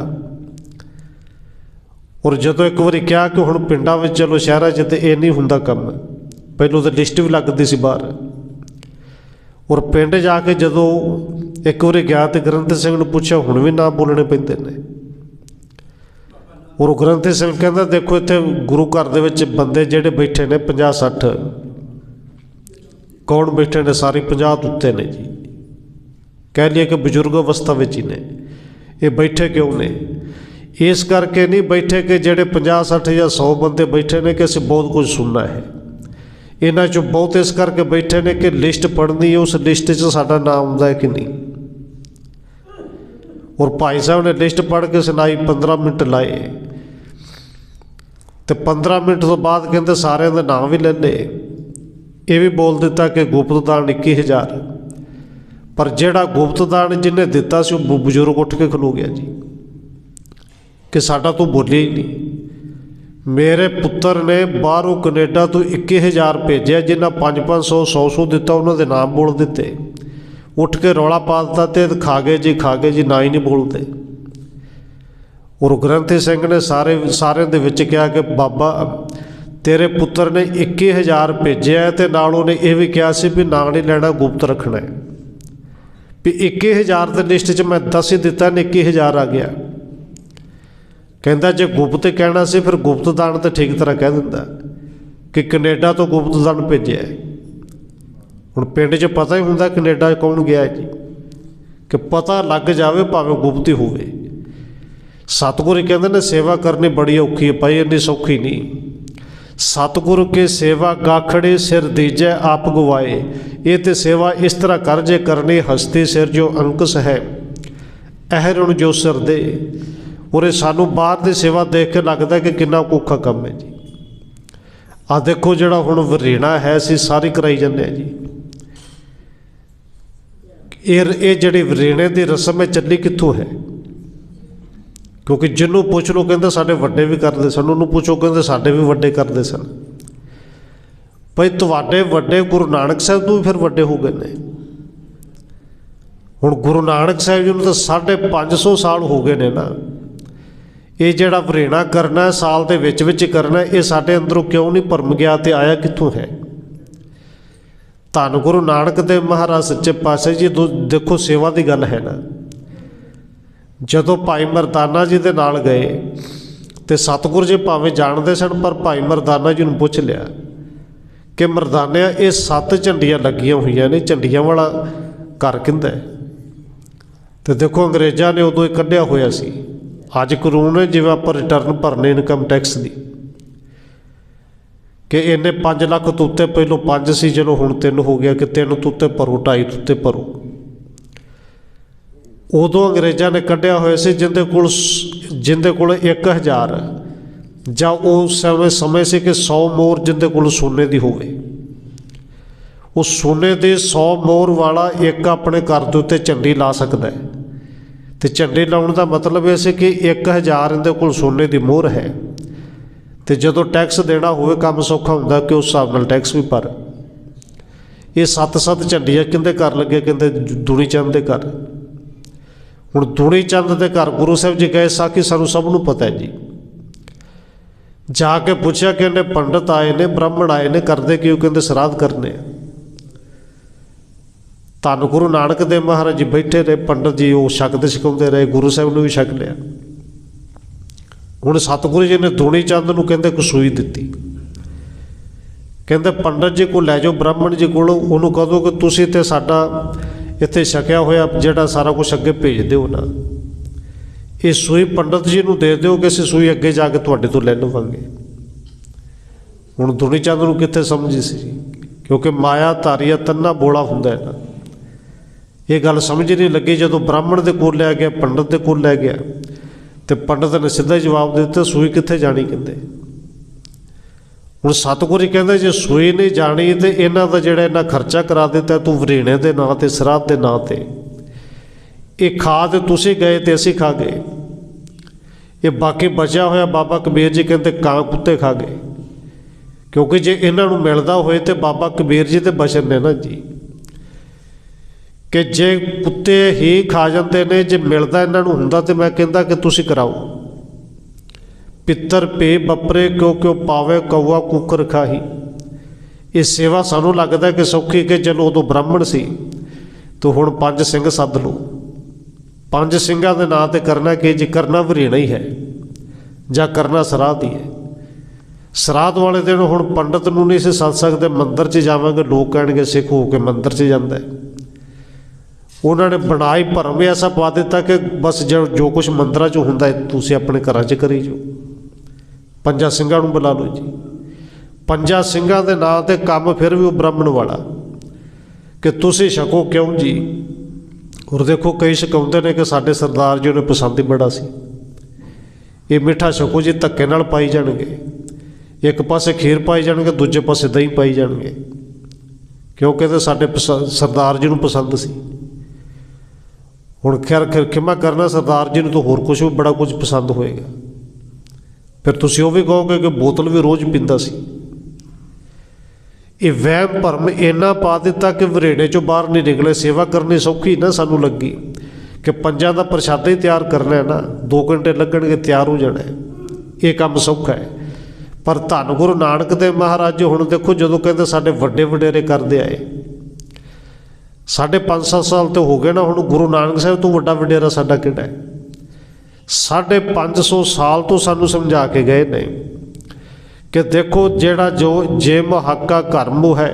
ਔਰ ਜਦੋਂ ਇੱਕ ਵਾਰੀ ਕਿਹਾ ਕਿ ਹੁਣ ਪਿੰਡਾਂ ਵਿੱਚ ਚਲੋ, ਸ਼ਹਿਰਾਂ 'ਚ ਤੇ ਇਹ ਨਹੀਂ ਹੁੰਦਾ ਕੰਮ, ਪਹਿਲੋਂ ਤਾਂ ਲਿਸਟ ਵੀ ਲੱਗਦੀ ਸੀ ਬਾਹਰ। ਔਰ ਪਿੰਡ ਜਾ ਕੇ ਜਦੋਂ ਇੱਕ ਵਾਰੀ ਗਿਆ ਤੇ ਗ੍ਰੰਥ ਸਿੰਘ ਨੂੰ ਪੁੱਛਿਆ, ਹੁਣ ਵੀ ਨਾਮ ਬੋਲਣੇ ਪੈਂਦੇ ਨੇ। ਗੁਰੂ ਉਹ ਗ੍ਰੰਥ ਸਿੰਘ ਕਹਿੰਦਾ, ਦੇਖੋ ਇੱਥੇ ਗੁਰੂ ਘਰ ਦੇ ਵਿੱਚ ਬੰਦੇ ਜਿਹੜੇ ਬੈਠੇ ਨੇ 50 60 ਕੌਣ ਬੈਠੇ ਨੇ? ਸਾਰੇ 50 ਉੱਤੇ ਨੇ ਜੀ। ਕਹਿ ਲਈਏ ਕਿ ਬਜ਼ੁਰਗ ਅਵਸਥਾ ਵਿੱਚ ਹੀ ਨੇ। ਇਹ ਬੈਠੇ ਕਿਉਂ ਨੇ? ਇਸ ਕਰਕੇ ਨਹੀਂ ਬੈਠੇ ਕਿ ਜਿਹੜੇ 50 60 ਜਾਂ 100 ਬੰਦੇ ਬੈਠੇ ਨੇ ਕਿ ਅਸੀਂ ਬਹੁਤ ਕੁਝ ਸੁਣਨਾ ਹੈ। ਇਹਨਾਂ ਚੋਂ ਬਹੁਤ ਇਸ ਕਰਕੇ ਬੈਠੇ ਨੇ ਕਿ ਲਿਸਟ ਪੜ੍ਹਨੀ ਉਸ ਲਿਸਟ 'ਚ ਸਾਡਾ ਨਾਮ ਆਉਂਦਾ ਹੈ ਕਿ ਨਹੀਂ? ਔਰ ਭਾਈ ਸਾਹਿਬ ਨੇ ਲਿਸਟ ਪੜ੍ਹ ਕੇ ਸੁਣਾਈ 15 ਮਿੰਟ ਲਾਏ। ਤੇ 15 ਮਿੰਟ ਤੋਂ ਬਾਅਦ ਕਹਿੰਦੇ ਸਾਰਿਆਂ ਦੇ ਨਾਮ ਵੀ ਲੈ ਲਏ ਇਹ ਵੀ ਬੋਲ ਦਿੱਤਾ ਕਿ ਗੁਪਤਦਾਨ 21000 ਪਰ ਜਿਹੜਾ ਗੁਪਤਦਾਨ ਜਿਹਨੇ ਦਿੱਤਾ ਸੀ, ਉਹ ਬਜ਼ੁਰਗ ਉੱਠ ਕੇ ਖਲੋ ਗਿਆ ਜੀ। ਕਿ ਸਾਡਾ ਤੂੰ ਬੋਲਿਆ ਹੀ ਨਹੀਂ। ਮੇਰੇ ਪੁੱਤਰ ਨੇ ਬਾਹਰੋਂ ਕੈਨੇਡਾ ਤੋਂ 21000 ਭੇਜਿਆ ਜਿਨ੍ਹਾਂ 5-500 100-100 ਦਿੱਤਾ, ਉਹਨਾਂ ਦੇ ਨਾਮ ਬੋਲ ਦਿੱਤੇ। ਉੱਠ ਕੇ ਰੌਲਾ ਪਾ ਦਿੱਤਾ ਤੇ ਖਾ ਗਏ ਜੀ, ਖਾ ਗਏ ਜੀ, ਨਾ ਹੀ ਨਹੀਂ ਬੋਲਦੇ। ਗੁਰੂ ਗ੍ਰੰਥੀ ਸਿੰਘ ਨੇ ਸਾਰੇ, ਸਾਰਿਆਂ ਦੇ ਵਿੱਚ ਕਿਹਾ ਕਿ ਬਾਬਾ, ਤੇਰੇ ਪੁੱਤਰ ਨੇ 21000 ਭੇਜਿਆ ਹੈ ਤੇ ਨਾਲ ਉਹਨੇ ਇਹ ਵੀ ਕਿਹਾ ਸੀ ਵੀ ਨਾਂ ਨਹੀਂ ਲੈਣਾ, ਗੁਪਤ ਰੱਖਣਾ ਹੈ। ਵੀ 21000 ਦੇ ਲਿਸਟ 'ਚ ਮੈਂ ਦੱਸ ਹੀ ਦਿੱਤਾ ਨੇ 21000 ਆ ਗਿਆ। ਕਹਿੰਦਾ ਜੇ ਗੁਪਤ ਕਹਿਣਾ ਸੀ ਫਿਰ ਗੁਪਤ ਦਾਨ ਤੇ ਠੀਕ ਤਰ੍ਹਾਂ ਕਹਿ ਦਿੰਦਾ ਕਿ ਕੈਨੇਡਾ ਤੋਂ ਗੁਪਤ ਦਾਨ ਭੇਜਿਆ ਹੁਣ ਪਿੰਡ 'ਚ ਪਤਾ ਹੀ ਹੁੰਦਾ ਕੈਨੇਡਾ ਕੌਣ ਗਿਆ ਜੀ। ਕਿ ਪਤਾ ਲੱਗ ਜਾਵੇ ਭਾਵੇਂ ਗੁਪਤੀ ਹੀ ਹੋਵੇ। ਸਤਿਗੁਰੂ ਕਹਿੰਦੇ ਨੇ ਸੇਵਾ ਕਰਨੀ ਬੜੀ ਔਖੀ ਹੈ, ਭਾਈ ਇੰਨੀ ਸੌਖੀ ਨਹੀਂ। ਸਤਿਗੁਰੂ ਕੇ ਸੇਵਾ ਗਾਖੜੇ ਸਿਰ ਦੀਜੈ ਆਪ ਗਵਾਏ। ਇਹ ਤੇ ਸੇਵਾ ਇਸ ਤਰ੍ਹਾਂ ਕਰ ਜੇ ਕਰਨੀ ਹਸਤੀ ਸਿਰ ਜੋ ਅੰਕਸ ਹੈ, ਅਹਰਣ ਜੋ ਸਿਰ ਦੇ। ਉਰੇ ਸਾਨੂੰ ਬਾਹਰ ਦੀ ਸੇਵਾ ਦੇਖ ਕੇ ਲੱਗਦਾ ਕਿ ਕਿੰਨਾ ਔਖਾ ਕੰਮ ਹੈ ਜੀ। ਆ ਦੇਖੋ ਜਿਹੜਾ ਹੁਣ ਵਰੇਣਾ ਹੈ, ਅਸੀਂ ਸਾਰੀ ਕਰਾਈ ਜਾਂਦੇ ਆ ਜੀ। ਇਹ ਇਹ ਜਿਹੜੀ ਵਰੇਣੇ ਦੀ ਰਸਮ ਹੈ ਚੱਲੀ ਕਿੱਥੋਂ ਹੈ? ਕਿਉਂਕਿ ਜਿਹਨੂੰ ਪੁੱਛ ਲੋ ਕਹਿੰਦੇ ਸਾਡੇ ਵੱਡੇ ਵੀ ਕਰਦੇ ਸਨ, ਉਹਨੂੰ ਪੁੱਛੋ, ਕਹਿੰਦੇ ਸਾਡੇ ਵੀ ਵੱਡੇ ਕਰਦੇ ਸਨ। ਭਈ ਤੁਹਾਡੇ ਵੱਡੇ ਗੁਰੂ ਨਾਨਕ ਸਾਹਿਬ ਤੋਂ ਵੀ ਫਿਰ ਵੱਡੇ ਹੋ ਗਏ ਨੇ। ਹੁਣ ਗੁਰੂ ਨਾਨਕ ਸਾਹਿਬ ਜੀ ਨੂੰ ਤਾਂ 550 ਸਾਲ ਹੋ ਗਏ ਨੇ ਨਾ। ਇਹ ਜਿਹੜਾ ਵਰੇਣਾ ਕਰਨਾ ਸਾਲ ਦੇ ਵਿੱਚ ਵਿੱਚ ਕਰਨਾ ਇਹ ਸਾਡੇ ਅੰਦਰੋਂ ਕਿਉਂ ਨਹੀਂ ਭਰਮ ਗਿਆ ਤੇ ਆਇਆ ਕਿੱਥੋਂ ਹੈ? ਧੰਨ ਗੁਰੂ ਨਾਨਕ ਦੇਵ ਮਹਾਰਾਜ, ਸੱਚੇ ਪਾਤਸ਼ਾਹ ਜੀ ਦੋ- ਦੇਖੋ ਸੇਵਾ ਦੀ ਗੱਲ ਹੈ ਨਾ। ਜਦੋਂ ਭਾਈ ਮਰਦਾਨਾ ਜੀ ਦੇ ਨਾਲ ਗਏ ਤੇ ਸਤਿਗੁਰੂ ਜੀ ਭਾਵੇਂ ਜਾਣਦੇ ਸਨ, ਪਰ ਭਾਈ ਮਰਦਾਨਾ ਜੀ ਨੂੰ ਪੁੱਛ ਲਿਆ ਕਿ ਮਰਦਾਨਿਆ, ਇਹ ਸੱਤ ਝੰਡੀਆਂ ਲੱਗੀਆਂ ਹੋਈਆਂ ਨੇ, ਝੰਡੀਆਂ ਵਾਲਾ ਘਰ ਕਿੰਦਾ ਹੈ? ਤੇ ਦੇਖੋ ਅੰਗਰੇਜ਼ਾਂ ਨੇ ਉਦੋਂ ਇਹ ਕੱਢਿਆ ਹੋਇਆ ਸੀ। ਅੱਜ ਕਾਨੂੰਨ ਹੈ ਜਿਵੇਂ ਆਪਾਂ ਰਿਟਰਨ ਭਰਨੇ ਇਨਕਮ ਟੈਕਸ ਦੀ। ਕਿ ਇਹਨੇ 5 ਲੱਖ ਤੋਂ ਉੱਤੇ ਪਹਿਲੋਂ 5 ਸੀ, ਜਦੋਂ ਹੁਣ 3 ਹੋ ਗਿਆ ਕਿ 3 ਤੋਂ ਉੱਤੇ ਭਰੋ 2.5 ਤੋਂ ਉੱਤੇ ਭਰੋ। ਉਦੋਂ ਅੰਗਰੇਜ਼ਾਂ ਨੇ ਕੱਢਿਆ ਹੋਇਆ ਸੀ ਜਿੰਦੇ ਕੋਲ ਸ- ਜਿੰਦੇ ਕੋਲ 1000 ਜਾਂ ਉਸ ਸਮੇਂ ਸਮੇਂ ਸੀ ਕਿ 100 ਮੋਰ ਜਿੰਦੇ ਕੋਲ ਸੋਨੇ ਦੀ ਹੋਵੇ। ਉਹ ਸੋਨੇ ਦੇ 100 ਮੋਰ ਵਾਲਾ ਇੱਕ ਆਪਣੇ ਘਰ ਦੇ ਉੱਤੇ ਝੰਡੀ ਲਾ ਸਕਦਾ ਹੈ। ਤੇ ਝੰਡੇ ਲਾਉਣ ਦਾ ਮਤਲਬ ਇਹ ਸੀ ਕਿ 1000 ਇਹਦੇ ਕੋਲ ਸੋਨੇ ਦੀ ਮੋਹਰ ਹੈ। ਤੇ ਜਦੋਂ ਟੈਕਸ ਦੇਣਾ ਹੋਵੇ, ਕੰਮ ਸੌਖਾ ਹੁੰਦਾ ਕਿ ਉਸ ਹਿਸਾਬ ਨਾਲ ਟੈਕਸ ਵੀ ਭਰ। ਇਹ ਸੱਤ ਸੱਤ ਝੰਡੀਆਂ ਕਿੰਦੇ ਘਰ ਲੱਗੇ, ਕਹਿੰਦੇ ਦੁਨੀ ਚੰਦ ਦੇ ਘਰ। ਹੁਣ ਦੁਨੀ ਚੰਦ ਦੇ ਘਰ ਗੁਰੂ ਸਾਹਿਬ ਜੀ ਗਏ ਸਾਕੀ ਸਾਨੂੰ ਸਭ ਨੂੰ ਪਤਾ ਹੈ ਜੀ। ਜਾ ਕੇ ਪੁੱਛਿਆ ਕਿ ਇਹਨੇ ਪੰਡਤ ਆਏ ਨੇ, ਬ੍ਰਾਹਮਣ ਆਏ ਨੇ, ਕਰਦੇ ਕਿਉਂ? ਕਹਿੰਦੇ ਸਰਾਧ ਕਰਨੇ ਆ। ਧੰਨ ਗੁਰੂ ਨਾਨਕ ਦੇਵ ਮਹਾਰਾਜ ਜੀ ਬੈਠੇ ਰਹੇ, ਪੰਡਤ ਜੀ ਉਹ ਛਕਦੇ ਸਿਖਾਉਂਦੇ ਰਹੇ, ਗੁਰੂ ਸਾਹਿਬ ਨੂੰ ਵੀ ਛਕ ਲਿਆ। ਹੁਣ ਸਤਿਗੁਰੂ ਜੀ ਨੇ ਧੂਣੀ ਚੰਦ ਨੂੰ ਕਹਿੰਦੇ ਇੱਕ ਸੂਈ ਦਿੱਤੀ। ਕਹਿੰਦੇ ਪੰਡਤ ਜੀ ਕੋਲ ਲੈ ਜਾਓ, ਬ੍ਰਾਹਮਣ ਜੀ ਕੋਲ, ਉਹਨੂੰ ਕਹ ਦਿਓ ਕਿ ਤੁਸੀਂ ਤੇ ਸਾਡਾ ਇੱਥੇ ਛਕਿਆ ਹੋਇਆ ਜਿਹੜਾ ਸਾਰਾ ਕੁਝ ਅੱਗੇ ਭੇਜ ਦਿਓ ਨਾ। ਇਹ ਸੂਈ ਪੰਡਤ ਜੀ ਨੂੰ ਦੇ ਦਿਓ ਕਿ ਅਸੀਂ ਸੂਈ ਅੱਗੇ ਜਾ ਕੇ ਤੁਹਾਡੇ ਤੋਂ ਲੈ ਲਵਾਂਗੇ। ਹੁਣ ਧੂਣੀ ਚੰਦ ਨੂੰ ਕਿੱਥੇ ਸਮਝੀ ਸੀ ਕਿਉਂਕਿ ਮਾਇਆ ਧਾਰੀਆ ਤੰਨਾ ਬੋਲਾ ਹੁੰਦਾ ਹੈ ਨਾ। ਇਹ ਗੱਲ ਸਮਝ ਨਹੀਂ ਲੱਗੀ ਜਦੋਂ ਬ੍ਰਾਹਮਣ ਦੇ ਕੋਲ ਲੈ ਗਿਆ, ਪੰਡਤ ਦੇ ਕੋਲ ਲੈ ਗਿਆ। ਤੇ ਪੰਡਤ ਨੇ ਸਿੱਧਾ ਜਵਾਬ ਦੇ ਦਿੱਤਾ, ਸੂਈ ਕਿੱਥੇ ਜਾਣੀ ਕਹਿੰਦੇ। ਹੁਣ ਸਤਿਗੁਰੂ ਕਹਿੰਦੇ, ਜੇ ਸੂਈ ਨਹੀਂ ਜਾਣੀ ਤੇ ਇਹਨਾਂ ਦਾ ਜਿਹੜਾ ਇਹਨਾਂ ਖਰਚਾ ਕਰਾ ਦਿੱਤਾ, ਤੂੰ ਵਰੇਣੇ ਦੇ ਨਾਂ ਤੇ ਸਰਾਧ ਦੇ ਨਾਂ ਤੇ। ਇਹ ਖਾ ਤੇ ਤੁਸੀਂ ਗਏ ਤੇ ਅਸੀਂ ਖਾ ਗਏ। ਇਹ ਬਾਕੀ ਬਚਿਆ ਹੋਇਆ ਬਾਬਾ ਕਬੀਰ ਜੀ ਕਹਿੰਦੇ ਕਾਂ ਕੁੱਤੇ ਖਾ ਗਏ। ਕਿਉਂਕਿ ਜੇ ਇਹਨਾਂ ਨੂੰ ਮਿਲਦਾ ਹੋਏ ਤੇ ਬਾਬਾ ਕਬੀਰ ਜੀ ਤੇ ਬਚਨ ਨੇ ਨਾ ਜੀ। ਕਿ ਜੇ ਕੁੱਤੇ ਹੀ ਖਾ ਜਾਂਦੇ ਨੇ, ਜੇ ਮਿਲਦਾ ਇਹਨਾਂ ਨੂੰ ਹੁੰਦਾ ਤੇ ਮੈਂ ਕਹਿੰਦਾ ਕਿ ਤੁਸੀਂ ਕਰਾਓ। ਪਿੱਤਰ ਪੇ ਬੱਪਰੇ ਕਿਉਂ ਕਿਉਂ ਪਾਵੇ ਕੌਆ ਕੁੱਕਰ ਖਾਹੀ। ਇਹ ਸੇਵਾ ਸਾਨੂੰ ਲੱਗਦਾ ਕਿ ਸੌਖੀ ਕਿ ਚਲੋ ਉਦੋਂ ਬ੍ਰਾਹਮਣ ਸੀ, ਤੋ ਹੁਣ ਪੰਜ ਸਿੰਘ ਸੱਦ ਲਓ। ਪੰਜ ਸਿੰਘਾਂ ਦੇ ਨਾਂ ਤੇ ਕਰਨਾ ਕਿ ਜੇ ਕਰਨਾ ਵਰੇਣਾ ਹੀ ਹੈ, ਜਾਂ ਕਰਨਾ ਸਰਾਧ ਹੀ ਹੈ। ਸਰਾਧ ਵਾਲੇ ਦਿਨ ਹੁਣ ਪੰਡਤ ਨੂੰ ਨਹੀਂ ਸੀ ਸੱਦ ਸਕਦੇ, ਮੰਦਰ 'ਚ ਜਾਵਾਂਗੇ, ਲੋਕ ਕਹਿਣਗੇ, ਸਿੱਖ ਹੋ ਕੇ ਮੰਦਰ 'ਚ ਜਾਂਦਾ ਹੈ। ਉਹਨਾਂ ਨੇ ਬਣਾਈ ਭਰਮ ਐਸਾ ਪਾ ਦਿੱਤਾ ਕਿ ਬਸ ਜੋ ਜੋ ਕੁਝ ਮੰਦਰਾਂ 'ਚ ਹੁੰਦਾ ਤੁਸੀਂ ਆਪਣੇ ਘਰਾਂ 'ਚ ਕਰੀ ਜੋ ਪੰਜਾਂ ਸਿੰਘਾਂ ਨੂੰ ਬੁਲਾ ਲਓ ਜੀ। ਪੰਜਾਂ ਸਿੰਘਾਂ ਦੇ ਨਾਂ ਤੇ ਕੰਮ ਫਿਰ ਵੀ ਉਹ ਬ੍ਰਾਹਮਣ ਵਾਲਾ। ਕਿ ਤੁਸੀਂ ਛਕੋ ਕਿਉਂ ਜੀ? ਹੋਰ ਦੇਖੋ, ਕਈ ਸ਼ਿਕਾਉਂਦੇ ਨੇ ਕਿ ਸਾਡੇ ਸਰਦਾਰ ਜੀ ਨੇ ਪਸੰਦ ਹੀ ਬੜਾ ਸੀ। ਇਹ ਮਿੱਠਾ ਛਕੋ ਜੀ, ਧੱਕੇ ਨਾਲ ਪਾਈ ਜਾਣਗੇ। ਇੱਕ ਪਾਸੇ ਖੀਰ ਪਾਈ ਜਾਣਗੇ, ਦੂਜੇ ਪਾਸੇ ਦਹੀਂ ਪਾਈ ਜਾਣਗੇ। ਕਿਉਂਕਿ ਤੇ ਸਾਡੇ ਪਸ- ਸਰਦਾਰ ਜੀ ਨੂੰ ਪਸੰਦ ਸੀ। ਹੁਣ ਖੈਰ ਖੈਰ ਖਿਮਾ ਕਰਨਾ ਸਰਦਾਰ ਜੀ ਨੂੰ ਤਾਂ ਹੋਰ ਕੁਝ ਵੀ ਬੜਾ ਕੁਝ ਪਸੰਦ ਹੋਏਗਾ। ਫਿਰ ਤੁਸੀਂ ਉਹ ਵੀ ਕਹੋਗੇ ਕਿ ਬੋਤਲ ਵੀ ਰੋਜ਼ ਪੀਂਦਾ ਸੀ। ਇਹ ਵਹਿਮ ਭਰਮ ਇੰਨਾ ਪਾ ਦਿੱਤਾ ਕਿ ਵਰੇੜੇ ਚੋਂ ਬਾਹਰ ਨਹੀਂ ਨਿਕਲੇ, ਸੇਵਾ ਕਰਨੀ ਸੌਖੀ ਨਾ ਸਾਨੂੰ ਲੱਗੀ ਕਿ ਪੰਜਾਂ ਦਾ ਪ੍ਰਸ਼ਾਦਾ ਹੀ ਤਿਆਰ ਕਰਨਾ ਹੈ ਨਾ 2 ਘੰਟੇ ਲੱਗਣਗੇ, ਤਿਆਰ ਹੋ ਜਾਣਾ ਇਹ ਕੰਮ ਸੌਖਾ ਹੈ। ਪਰ ਧੰਨ ਗੁਰੂ ਨਾਨਕ ਦੇਵ ਮਹਾਰਾਜ ਜੀ ਹੁਣ ਦੇਖੋ ਜਦੋਂ ਕਹਿੰਦੇ ਸਾਡੇ ਵੱਡੇ ਵਡੇਰੇ ਕਰਦੇ ਆਏ ਸਾਢੇ ਪੰਜ ਸੱਤ ਸਾਲ ਤੇ ਹੋ ਗਏ ਨਾ, ਹੁਣ ਗੁਰੂ ਨਾਨਕ ਸਾਹਿਬ ਤੋਂ ਵੱਡਾ ਵਡੇਰਾ ਸਾਡਾ ਕਿਹੜਾ ਹੈ? ਸਾਢੇ 500 ਸਾਲ ਤੋਂ ਸਾਨੂੰ ਸਮਝਾ ਕੇ ਗਏ ਨੇ ਕਿ ਦੇਖੋ ਜਿਹੜਾ ਜੋ ਜੇ ਮਹੱਕਾ ਕਰਮੁ ਹੈ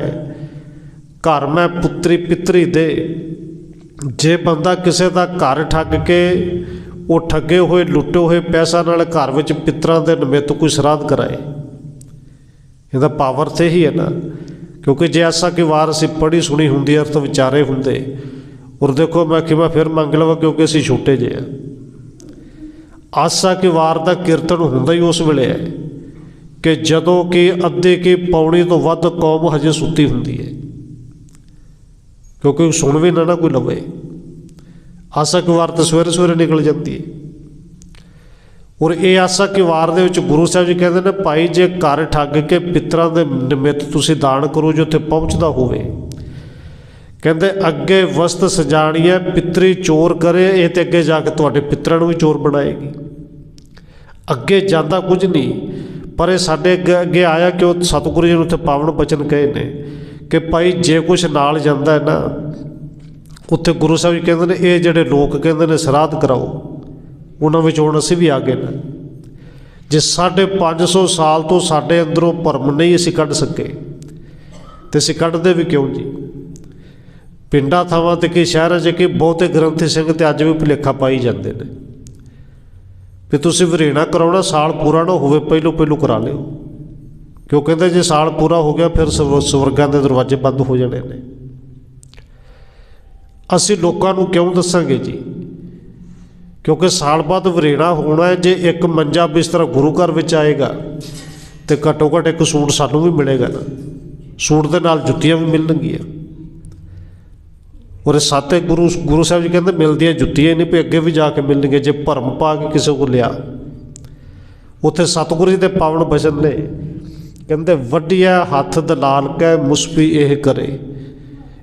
ਘਰ ਮੈਂ ਪੁੱਤਰੀ ਪਿਤਰੀ ਦੇ, ਜੇ ਬੰਦਾ ਕਿਸੇ ਦਾ ਘਰ ਠੱਗ ਕੇ ਉਹ ਠੱਗੇ ਹੋਏ, ਲੁੱਟੇ ਹੋਏ ਪੈਸਾ ਨਾਲ ਘਰ ਵਿੱਚ ਪਿਤਰਾਂ ਦੇ ਨਿਮਿਤ ਕੋਈ ਸ਼ਰਾਧ ਕਰਾਏ, ਇਹਦਾ ਪਾਵਰ ਤੇ ਹੀ ਹੈ ਨਾ। ਕਿਉਂਕਿ ਜੇ ਐਸਾ ਕਿ ਵਾਰ ਅਸੀਂ ਪੜ੍ਹੀ ਸੁਣੀ ਹੁੰਦੀ ਅਰਥ ਵਿਚਾਰੇ ਹੁੰਦੇ। ਔਰ ਦੇਖੋ ਮੈਂ ਕਿਵੇਂ ਫਿਰ ਮੰਗ ਲਵਾਂ ਕਿਉਂਕਿ ਅਸੀਂ ਛੋਟੇ ਜਿਹੇ ਆ। ਆਸਾ ਕਿ ਵਾਰ ਦਾ ਕੀਰਤਨ ਹੁੰਦਾ ਹੀ ਉਸ ਵੇਲੇ ਹੈ ਕਿ ਜਦੋਂ ਕਿ ਅੱਧੇ ਕੀ ਪੌਣੀ ਤੋਂ ਵੱਧ ਕੌਮ ਹਜੇ ਸੁੱਤੀ ਹੁੰਦੀ ਹੈ। ਕਿਉਂਕਿ ਸੁਣ ਵੀ ਨਾ ਨਾ ਕੋਈ ਲਵੇ। ਆਸਾ ਕਿ ਵਾਰ ਤਾਂ ਸਵੇਰੇ ਸਵੇਰੇ ਨਿਕਲ ਜਾਂਦੀ ਹੈ। ਔਰ ਇਹ ਆਸਾ ਕਿ ਵਾਰ ਦੇ ਵਿੱਚ ਗੁਰੂ ਸਾਹਿਬ ਜੀ ਕਹਿੰਦੇ ਨੇ, ਭਾਈ, ਜੇ ਘਰ ਠੱਗ ਕੇ ਪਿਤਰਾਂ ਦੇ ਨਿਮਿਤ ਤੁਸੀਂ ਦਾਨ ਕਰੋ, ਜੋ ਉੱਥੇ ਪਹੁੰਚਦਾ ਹੋਵੇ। ਕਹਿੰਦੇ, ਅੱਗੇ ਵਸਤ ਸਜਾਣੀ ਹੈ ਪਿਤਰੀ ਚੋਰ ਕਰੇ, ਇਹ ਤੇ ਅੱਗੇ ਜਾ ਕੇ ਤੁਹਾਡੇ ਪਿੱਤਰਾਂ ਨੂੰ ਵੀ ਚੋਰ ਬਣਾਏਗੀ। ਅੱਗੇ ਜਾਂਦਾ ਕੁਝ ਨਹੀਂ, ਪਰ ਇਹ ਸਾਡੇ ਅੱਗੇ ਅੱਗੇ ਆਇਆ ਕਿ ਉਹ ਸਤਿਗੁਰੂ ਜੀ ਨੂੰ ਉੱਥੇ ਪਾਵਨ ਬਚਨ ਕਹੇ ਨੇ ਕਿ, ਭਾਈ, ਜੇ ਕੁਝ ਨਾਲ ਜਾਂਦਾ ਹੈ ਨਾ, ਉੱਥੇ ਗੁਰੂ ਸਾਹਿਬ ਜੀ ਕਹਿੰਦੇ ਨੇ, ਇਹ ਜਿਹੜੇ ਲੋਕ ਕਹਿੰਦੇ ਨੇ, ਸਰਾਧ ਕਰਾਓ। ਉਹਨਾਂ ਵਿੱਚ ਹੁਣ ਅਸੀਂ ਵੀ ਆ ਗਏ ਨਾ। ਜੇ ਸਾਢੇ 500 ਸਾਲ ਤੋਂ ਸਾਡੇ ਅੰਦਰੋਂ ਭਰਮ ਨਹੀਂ ਅਸੀਂ ਕੱਢ ਸਕੇ, ਤੇ ਅਸੀਂ ਕੱਢਦੇ ਵੀ ਕਿਉਂ ਜੀ? ਪਿੰਡਾਂ, ਥਾਵਾਂ ਤੇ ਕਿ ਸ਼ਹਿਰਾਂ 'ਚ ਕਿ ਬਹੁਤੇ ਗ੍ਰੰਥੀ ਸਿੰਘ ਤੇ ਅੱਜ ਵੀ ਭੁਲੇਖਾ ਪਾਈ ਜਾਂਦੇ ਨੇ। ਵੀ ਤੁਸੀਂ ਵਰੇਣਾ ਕਰਾਉਣਾ, ਸਾਲ ਪੂਰਾ ਨਾ ਹੋਵੇ, ਪਹਿਲੋਂ ਪਹਿਲੋਂ ਕਰਾ ਲਿਓ। ਕਿਉਂ ਕਹਿੰਦੇ ਜੇ ਸਾਲ ਪੂਰਾ ਹੋ ਗਿਆ, ਫਿਰ ਸਵ- ਸਵਰਗਾਂ ਦੇ ਦਰਵਾਜ਼ੇ ਬੰਦ ਹੋ ਜਾਣੇ ਨੇ। ਅਸੀਂ ਲੋਕਾਂ ਨੂੰ ਕਿਉਂ ਦੱਸਾਂਗੇ ਜੀ? ਕਿਉਂਕਿ ਸਾਲ ਬਾਅਦ ਵਰੇਣਾ ਹੋਣਾ ਹੈ, ਜੇ ਇੱਕ ਮੰਜਾ ਬਿਸਤਰਾ ਗੁਰੂ ਘਰ ਵਿੱਚ ਆਏਗਾ ਤੇ ਘੱਟੋ ਘੱਟ ਇੱਕ ਸੂਟ ਸਾਨੂੰ ਵੀ ਮਿਲੇਗਾ ਨਾ। ਸੂਟ ਦੇ ਨਾਲ ਜੁੱਤੀਆਂ ਵੀ ਮਿਲਣਗੀਆਂ। ਔਰ ਇਹ ਸਾਤੇ ਗੁਰੂ ਗੁਰੂ ਸਾਹਿਬ ਜੀ ਕਹਿੰਦੇ ਮਿਲਦੀਆਂ ਜੁੱਤੀਆਂ ਨਹੀਂ ਪਈ ਅੱਗੇ ਵੀ ਜਾ ਕੇ ਮਿਲਣਗੇ ਜੇ ਭਰਮ ਪਾ ਕੇ ਕਿਸੇ ਕੋਲ ਲਿਆ। ਉੱਥੇ ਸਤਿਗੁਰੂ ਜੀ ਦੇ ਪਾਵਨ ਬਚਨ ਨੇ ਕਹਿੰਦੇ ਵੱਡਿਆ ਹੱਥ ਦਲਾਲ ਕੈ ਮੁਸਪੀ ਇਹ ਕਰੇ।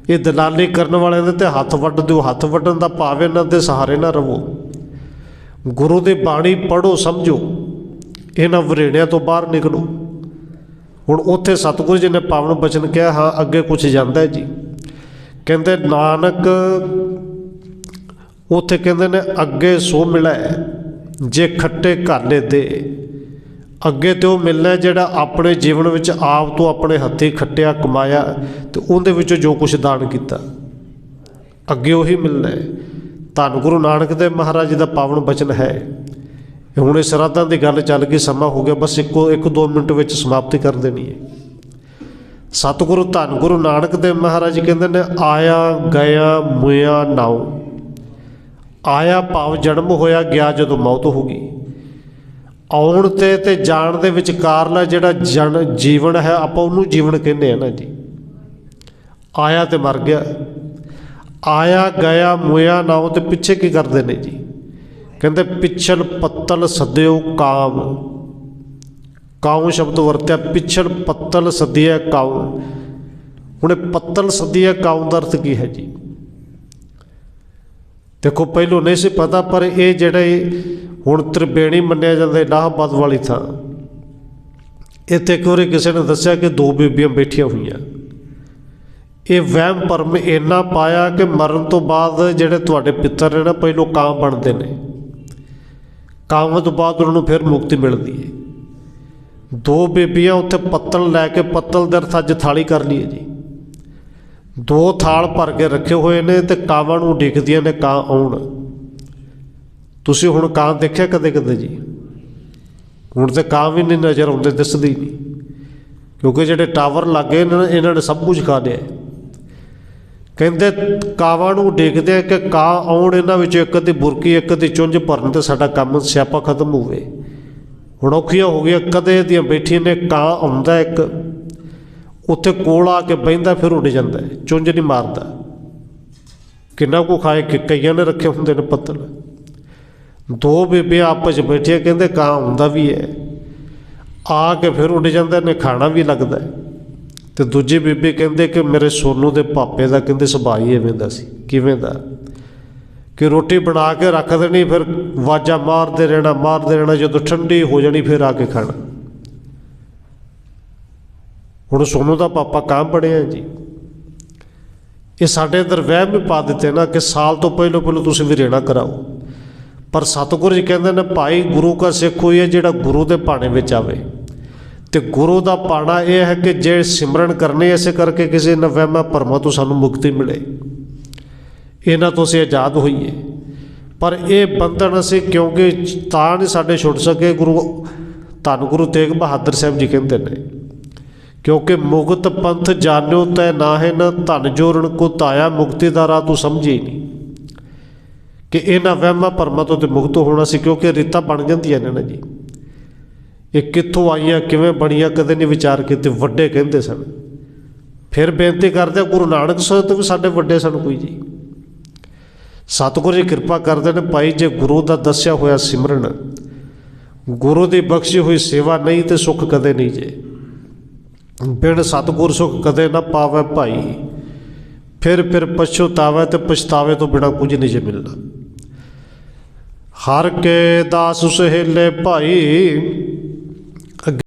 ਇਹ ਦਲਾਲੀ ਕਰਨ ਵਾਲਿਆਂ ਦੇ ਤੇ ਹੱਥ ਵੱਢ ਦਿਓ। ਹੱਥ ਵੱਢਣ ਦਾ ਭਾਵ ਇਹਨਾਂ ਦੇ ਸਹਾਰੇ ਨਾ ਰਵੋ। ਗੁਰੂ ਦੀ ਬਾਣੀ ਪੜੋ ਸਮਝੋ। ਇਹਨਾਂ ਵਰੇੜਿਆਂ ਤੋਂ ਬਾਹਰ ਨਿਕਲੋ। ਹੁਣ ਉੱਥੇ ਸਤਿਗੁਰੂ ਜੀ ਨੇ ਪਾਵਨ ਬਚਨ ਕਿਹਾ, ਹਾਂ, ਅੱਗੇ ਕੁਝ ਜਾਂਦਾ ਜੀ। ਕਹਿੰਦੇ, ਨਾਨਕ, ਉੱਥੇ ਕਹਿੰਦੇ ਨੇ, ਅੱਗੇ ਸੋ ਮਿਲੈ, ਜੇ ਖੱਟੇ ਘਾਲੇ ਦੇ ਅੱਗੇ ਤੇ ਉਹ ਮਿਲਣਾ ਜਿਹੜਾ ਆਪਣੇ ਜੀਵਨ ਵਿੱਚ ਆਪ ਤੋਂ ਆਪਣੇ ਹੱਥੀਂ ਖੱਟਿਆ, ਕਮਾਇਆ ਤੇ ਉਹਦੇ ਵਿੱਚੋਂ ਜੋ ਕੁਝ ਦਾਨ ਕੀਤਾ। ਅੱਗੇ ਉਹੀ ਮਿਲਣਾ ਹੈ। ਧੰਨ ਗੁਰੂ ਨਾਨਕ ਦੇਵ ਮਹਾਰਾਜ ਜੀ ਦਾ ਪਾਵਨ ਬਚਨ ਹੈ। ਹੁਣ ਇਹ ਸ਼ਰਾਧਾਂ ਦੀ ਗੱਲ ਚੱਲ ਗਈ, ਸਮਾਂ ਹੋ ਗਿਆ, ਬਸ ਇੱਕੋ, ਇੱਕ ਦੋ ਮਿੰਟ ਵਿੱਚ ਸਮਾਪਤੀ ਕਰ ਦੇਣੀ ਹੈ। ਸਤਿਗੁਰੂ, ਧੰਨ ਗੁਰੂ ਨਾਨਕ ਦੇਵ ਮਹਾਰਾਜ ਜੀ ਕਹਿੰਦੇ ਨੇ, ਆਇਆ, ਗਿਆ, ਮੁਇਆ, ਨਾਉ। ਆਇਆ ਭਾਵ ਜਨਮ ਹੋਇਆ, ਗਿਆ ਜਦੋਂ ਮੌਤ ਹੋ ਗਈ। ਆਉਣ ਤੇ ਤੇ ਜਾਣ ਦੇ ਵਿਚਕਾਰਲਾ ਜਿਹੜਾ ਜਨ ਜੀਵਨ ਹੈ, ਆਪਾਂ ਉਹਨੂੰ ਜੀਵਨ ਕਹਿੰਦੇ ਆ ਨਾ ਜੀ। ਆਇਆ ਤੇ ਮਰ ਗਿਆ। ਆਇਆ, ਗਿਆ, ਮੁਇਆ ਨਾਉ ਤੇ ਪਿੱਛੇ ਕੀ ਕਰਦੇ ਨੇ ਜੀ? ਕਹਿੰਦੇ ਪਿਛਲ ਪੱਤਲ ਸਦਿਓ ਕਾਮ ਕਾਉ ਸ਼ਬਦ ਵਰਤਿਆ, ਪਿਛਲ ਪੱਤਲ ਸਦਿਆ ਕਾਉ ਹੁਣ ਪੱਤਲ ਸਦਿਆ ਕਾਉ ਦਾ ਅਰਥ ਕੀ ਹੈ ਜੀ? ਦੇਖੋ, ਪਹਿਲੋਂ ਨਹੀਂ ਸੀ ਪਤਾ, ਪਰ ਇਹ ਜਿਹੜੇ ਹੁਣ ਤ੍ਰਿਬੇਣੀ ਮੰਨਿਆ ਜਾਂਦਾ ਇਲਾਹਾਬਾਦ ਵਾਲੀ ਥਾਂ। ਇੱਥੇ ਇੱਕ ਵਾਰੀ ਕਿਸੇ ਨੇ ਦੱਸਿਆ ਕਿ ਦੋ ਬੀਬੀਆਂ ਬੈਠੀਆਂ ਹੋਈਆਂ। ਇਹ ਵਹਿਮ ਭਰਮ ਇੰਨਾ ਪਾਇਆ ਕਿ ਮਰਨ ਤੋਂ ਬਾਅਦ ਜਿਹੜੇ ਤੁਹਾਡੇ ਪਿੱਤਰ ਨੇ ਨਾ ਪਹਿਲੋਂ ਕਾਂ ਬਣਦੇ ਨੇ। ਕਾਂ ਤੋਂ ਬਾਅਦ ਉਹਨਾਂ ਨੂੰ ਫਿਰ ਮੁਕਤੀ ਮਿਲਦੀ ਹੈ। ਦੋ ਬੀਬੀਆਂ ਉੱਥੇ ਪੱਤਲ ਲੈ ਕੇ ਪੱਤਲ ਦੇ ਅਰਥ ਅੱਜ ਥਾਲੀ ਕਰ ਲਈ ਹੈ ਜੀ। ਦੋ ਥਾਲ ਭਰ ਕੇ ਰੱਖੇ ਹੋਏ ਨੇ ਤੇ ਕਾਵਾਂ ਨੂੰ ਡਿੱਗਦੀਆਂ ਨੇ ਕਾਂ ਆਉਣ। ਤੁਸੀਂ ਹੁਣ ਕਾਂ ਦੇਖਿਆ ਕਦੇ ਕਦੇ ਜੀ? ਹੁਣ ਤੇ ਕਾਂ ਵੀ ਨਹੀਂ ਨਜ਼ਰ ਆਉਂਦੇ, ਦਿਸਦੀ ਨਹੀਂ ਕਿਉਂਕਿ ਜਿਹੜੇ ਟਾਵਰ ਲੱਗੇ ਨੇ ਇਹਨਾਂ ਨੇ ਸਭ ਕੁਝ ਖਾ ਲਿਆ ਕਹਿੰਦੇ ਕਾਵਾਂ ਨੂੰ ਡਿੱਗਦੇ ਆ ਕਿ ਕਾਂ ਆਉਣ, ਇਹਨਾਂ ਵਿੱਚ ਇੱਕ ਦੀ ਬੁਰਕੀ, ਇੱਕ ਦੀ ਚੁੰਝ ਭਰਨ ਤੇ ਸਾਡਾ ਕੰਮ ਸਿਆਪਾ ਖਤਮ ਹੋਵੇ। ਹੁਣ ਔਖੀਆਂ ਹੋ ਗਈਆਂ, ਕਦੇ ਦੀਆਂ ਬੈਠੀਆਂ ਨੇ, ਕਾਂ ਆਉਂਦਾ ਇੱਕ, ਉੱਥੇ ਕੋਲ ਆ ਕੇ ਬਹਿੰਦਾ, ਫਿਰ ਉੱਡ ਜਾਂਦਾ ਚੁੰਝ ਨਹੀਂ ਮਾਰਦਾ। ਕਿੰਨਾ ਕੋ ਖਾਏ ਕਿ ਕਈਆਂ ਨੇ ਰੱਖੇ ਹੁੰਦੇ ਨੇ ਪੱਤਲ। ਦੋ ਬੇਬੇ ਆਪਸ 'ਚ ਬੈਠੀਆਂ, ਕਹਿੰਦੇ ਕਾਂ ਆਉਂਦਾ ਵੀ ਹੈ। ਆ ਕੇ ਫਿਰ ਉੱਡ ਜਾਂਦਾ, ਨੇ ਖਾਣਾ ਵੀ ਲੱਗਦਾ ਹੈ। ਤੇ ਦੂਜੀ ਬੀਬੀ ਕਹਿੰਦੇ ਕਿ ਮੇਰੇ ਸੋਨੂ ਦੇ ਪਾਪੇ ਦਾ ਕਹਿੰਦੇ ਸੁਭਾਅ ਹੀ ਐਵੇਂ ਦਾ ਸੀ। ਕਿਵੇਂ ਦਾ? ਕਿ ਰੋਟੀ ਬਣਾ ਕੇ ਰੱਖ ਦੇਣੀ, ਫਿਰ ਵਾਜਾ ਮਾਰਦੇ ਰਹਿਣਾ ਮਾਰਦੇ ਰਹਿਣਾ, ਜਦੋਂ ਠੰਡੀ ਹੋ ਜਾਣੀ, ਫਿਰ ਆ ਕੇ ਖਾਣਾ। ਹੁਣ ਸੋਨੂ ਦਾ ਪਾਪਾ ਕਾਂ ਬਣਿਆ ਜੀ। ਇਹ ਸਾਡੇ ਅੰਦਰ ਵਹਿਮ ਵੀ ਪਾ ਦਿੱਤੇ ਨਾ ਕਿ ਸਾਲ ਤੋਂ ਪਹਿਲਾਂ ਪਹਿਲਾਂ ਤੁਸੀਂ ਵੀ ਰੇਣਾ ਕਰਾਓ। ਪਰ ਸਤਿਗੁਰੂ ਜੀ ਕਹਿੰਦੇ ਨੇ, ਭਾਈ ਗੁਰੂ ਕਾ ਸਿੱਖ ਹੋਈ ਹੈ ਜਿਹੜਾ ਗੁਰੂ ਦੇ ਭਾਣੇ ਵਿੱਚ ਆਵੇ। ਤੇ ਗੁਰੂ ਦਾ ਪਾਣਾ ਇਹ ਹੈ ਕਿ ਜੇ ਸਿਮਰਨ ਕਰਨੇ ਐਸੇ ਕਰਕੇ ਕਿਸੇ ਨਵਹਿਮਾ ਭਰਮਾਂ ਤੋਂ ਸਾਨੂੰ ਮੁਕਤੀ ਮਿਲੇ। ਇਹਨਾਂ ਤੋਂ ਅਸੀਂ ਆਜ਼ਾਦ ਹੋਈਏ। ਪਰ ਇਹ ਬੰਧਨ ਅਸੀਂ ਕਿਉਂਕਿ ਤਾਂ ਨਹੀਂ ਸਾਡੇ ਛੁੱਟ ਸਕੇ, ਗੁਰੂ ਧੰਨ ਗੁਰੂ ਤੇਗ ਬਹਾਦਰ ਸਾਹਿਬ ਜੀ ਕਹਿੰਦੇ ਨੇ। ਕਿਉਂਕਿ ਮੁਕਤ ਪੰਥ ਜਾਣਿਓ ਤੈ ਨਾਹਿ ਧਨ ਜੋਰਣ ਕੋ ਤਾਇਆ ਮੁਕਤੀ ਦਾ ਰਾਹ ਤੂੰ ਸਮਝੇ ਹੀ ਨਹੀਂ ਕਿ ਇਹਨਾਂ ਵਹਿਮਾਂ, ਭਰਮਾਂ ਤੋਂ ਤੇ ਮੁਕਤ ਹੋਣਾ ਸੀ, ਕਿਉਂਕਿ ਰੀਤਾਂ ਬਣ ਜਾਂਦੀਆਂ ਨੇ ਨਾ ਜੀ। ਇਹ ਕਿੱਥੋਂ ਆਈਆਂ, ਕਿਵੇਂ ਬਣੀਆਂ, ਕਦੇ ਨਹੀਂ ਵਿਚਾਰ ਕੀਤੇ, ਵੱਡੇ ਕਹਿੰਦੇ ਸਨ। ਫਿਰ ਬੇਨਤੀ ਕਰਦੇ ਗੁਰੂ ਨਾਨਕ ਸਾਹਿਬ ਤੋਂ ਵੀ ਸਾਡੇ ਵੱਡੇ ਸਨ ਕੋਈ ਜੀ। ਸਤਿਗੁਰੂ ਜੀ ਕਿਰਪਾ ਕਰਦੇ ਨੇ, ਭਾਈ ਜੇ ਗੁਰੂ ਦਾ ਦੱਸਿਆ ਹੋਇਆ ਸਿਮਰਨ, ਗੁਰੂ ਦੀ ਬਖਸ਼ੀ ਹੋਈ ਸੇਵਾ ਨਹੀਂ ਤੇ ਸੁੱਖ ਕਦੇ ਨਹੀਂ ਜੇ। ਬਿਨ ਸਤਿਗੁਰ ਸੁਖ ਕਦੇ ਨਾ ਪਾਵੇ ਭਾਈ। ਫਿਰ ਫਿਰ ਪਛਤਾਵੇ ਤੇ ਪਛਤਾਵੇ ਤੋਂ ਬਿਨਾ ਕੁਝ ਨਹੀਂ ਜੇ ਮਿਲਣਾ ਹਰ ਕੇ ਦਾਸ ਸੁਹੇਲੇ ਭਾਈ